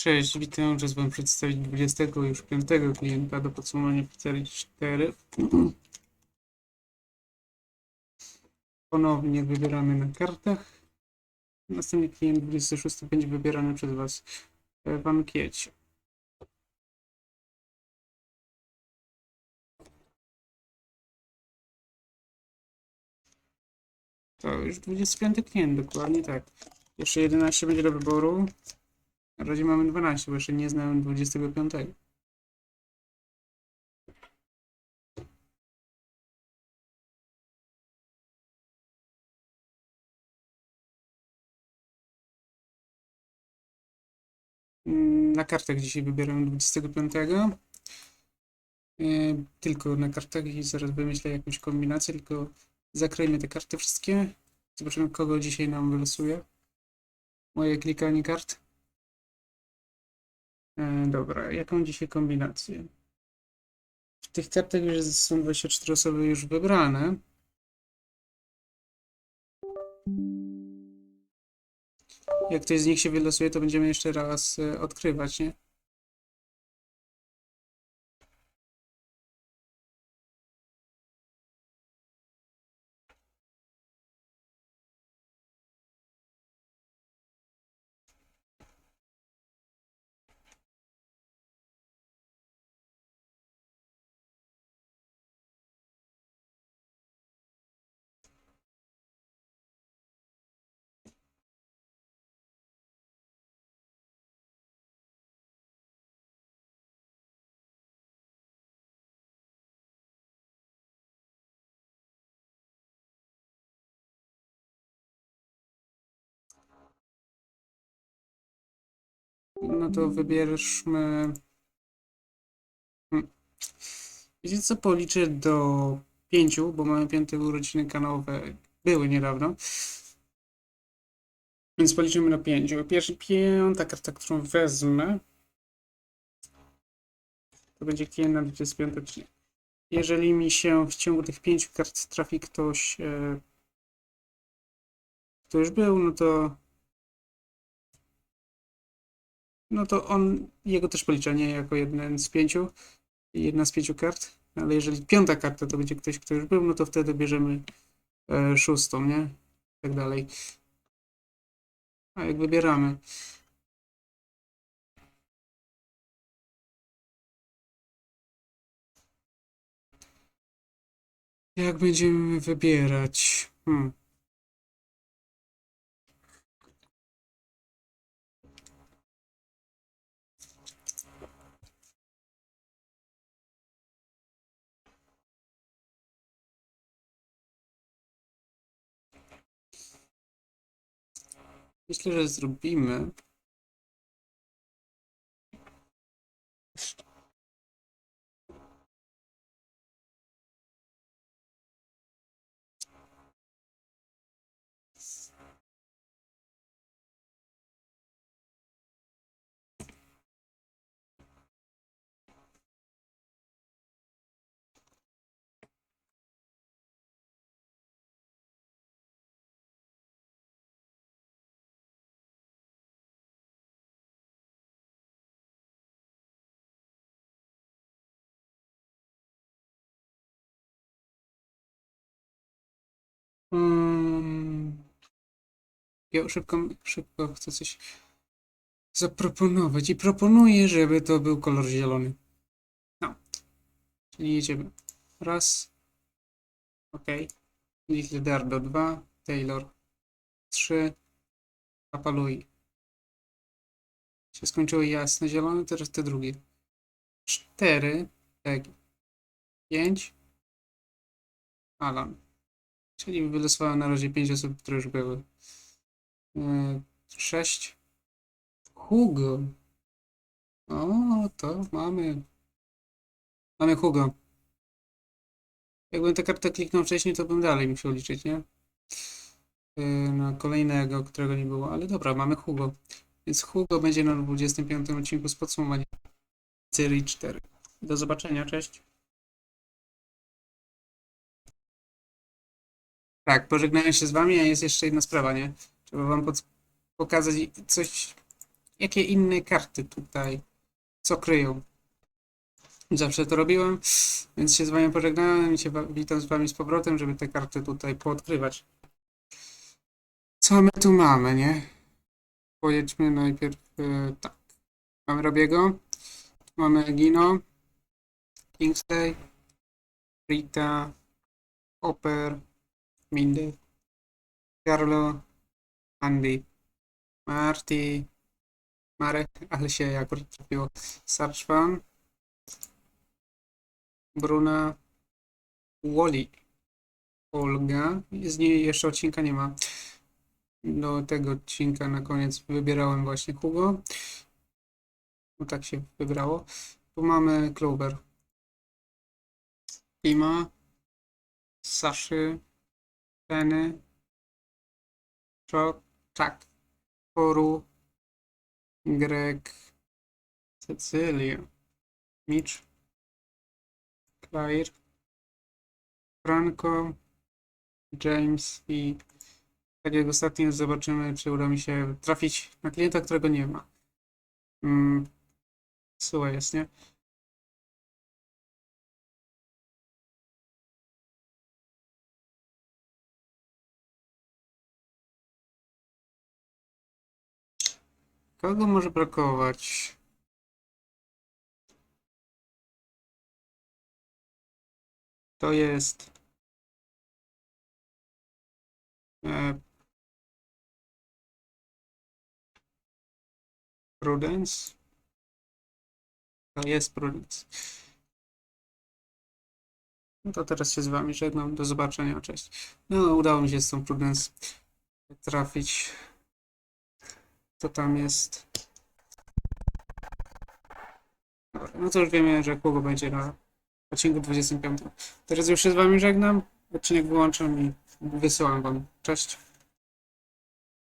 Cześć, witam. Czas Wam przedstawić 20 już 5 klienta do podsumowania serii 4. Ponownie wybieramy na kartach. Następny klient 26 będzie wybierany przez Was w ankiecie. To już 25 klient, dokładnie tak. Jeszcze 11 będzie do wyboru. Na razie mamy 12, bo jeszcze nie znałem 25. Mm, Na kartach dzisiaj wybieram 25. Yy, Tylko na kartach i zaraz wymyślę jakąś kombinację, tylko zakrojmy te karty wszystkie. Zobaczymy kogo dzisiaj nam wylosuje. Moje klikanie kart. E, Dobra, jaką dzisiaj kombinację? W tych kartach już są 24 osoby już wybrane. Jak ktoś z nich się wylosuje, to będziemy jeszcze raz e, odkrywać, nie? No to wybierzmy. Hmm. Wiecie co? Policzę do pięciu, bo mamy piąte urodziny kanałowe. Były niedawno. Więc policzymy do pięciu. Pierwsza piąta karta, którą wezmę, to będzie klient na 25 odcinek. Jeżeli mi się w ciągu tych pięciu kart trafi ktoś, e, kto już był, no to no to on, jego też policza, nie jako jeden z pięciu, jedna z pięciu kart, ale jeżeli piąta karta to będzie ktoś, kto już był, no to wtedy bierzemy e, szóstą, nie? I tak dalej. A jak wybieramy? Jak będziemy wybierać? Hmm. Myślę, że zrobimy. Um, ja szybko, szybko chcę coś zaproponować i proponuję, żeby to był kolor zielony. No, czyli jedziemy. Raz. Ok. Little Dardo 2. Taylor 3. Papalui. Się skończyło jasne zielone, teraz te drugie. 4. Tak. 5. Alan. Czyli wylosowałem na razie 5 osób, które już były. 6. Hugo. O, to mamy. Mamy Hugo. Jakbym tę kartę kliknął wcześniej, to bym dalej musiał liczyć, nie? Yy, Na kolejnego, którego nie było, ale dobra, mamy Hugo. Więc Hugo będzie na 25 odcinku z podsumowania serii 4. Do zobaczenia, cześć. Tak, pożegnałem się z wami, a jest jeszcze jedna sprawa, nie? Trzeba wam pokazać coś jakie inne karty tutaj, co kryją. Zawsze to robiłem, więc się z wami pożegnałem i się witam z wami z powrotem, żeby te karty tutaj poodkrywać. Co my tu mamy, nie? Pojedźmy najpierw e, tak. Mamy Robiego, mamy Gino, Kingsley, Rita, Hopper, Mindy, Carlo, Andy, Marty, Marek, ale się akurat trafiło, Sarczwan, Bruna, Wally, Olga, z niej jeszcze odcinka nie ma. Do tego odcinka na koniec wybierałem właśnie Hugo. No tak się wybrało. Tu mamy Clover. Ima, Saszy, Penny, Chuck, Chuck, Koru, Greg, Cecylia, Mitch, Claire, Franco, James i tak jak ostatnio zobaczymy, czy uda mi się trafić na klienta, którego nie ma. Mm, jest, nie? Kogo może brakować? To jest e, Prudence. To jest Prudence. No to teraz się z wami żegnam. Do zobaczenia. Cześć. No, udało mi się z tą Prudence trafić. To tam jest. Dobra, no to już wiemy, że kogo będzie na odcinku 25. Teraz już się z wami żegnam. Odcinek wyłączam i wysyłam wam. Cześć.